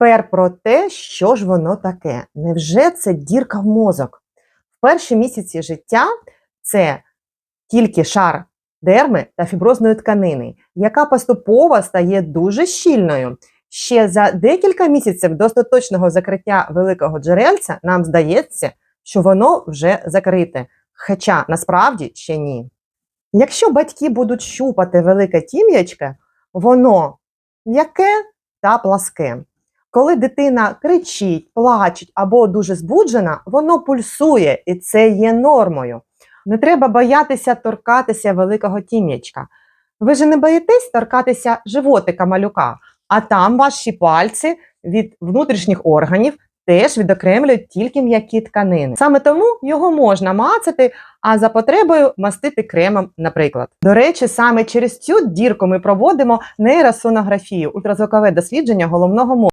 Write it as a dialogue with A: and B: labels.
A: Тепер про те, що ж воно таке. Невже це дірка в мозок? В перші місяці життя це тільки шар дерми та фіброзної тканини, яка поступово стає дуже щільною. Ще за декілька місяців до остаточного закриття великого джерельця нам здається, що воно вже закрите, хоча насправді ще ні. Якщо батьки будуть щупати велике тім'ячке, воно м'яке та пласке. Коли дитина кричить, плаче або дуже збуджена, воно пульсує, і це є нормою. Не треба боятися торкатися великого тім'ячка. Ви ж не боїтесь торкатися животика малюка, а там ваші пальці від внутрішніх органів теж відокремлюють тільки м'які тканини. Саме тому його можна мацати, а за потребою мастити кремом, наприклад. До речі, саме через цю дірку ми проводимо нейросонографію, ультразвукове дослідження головного мозку.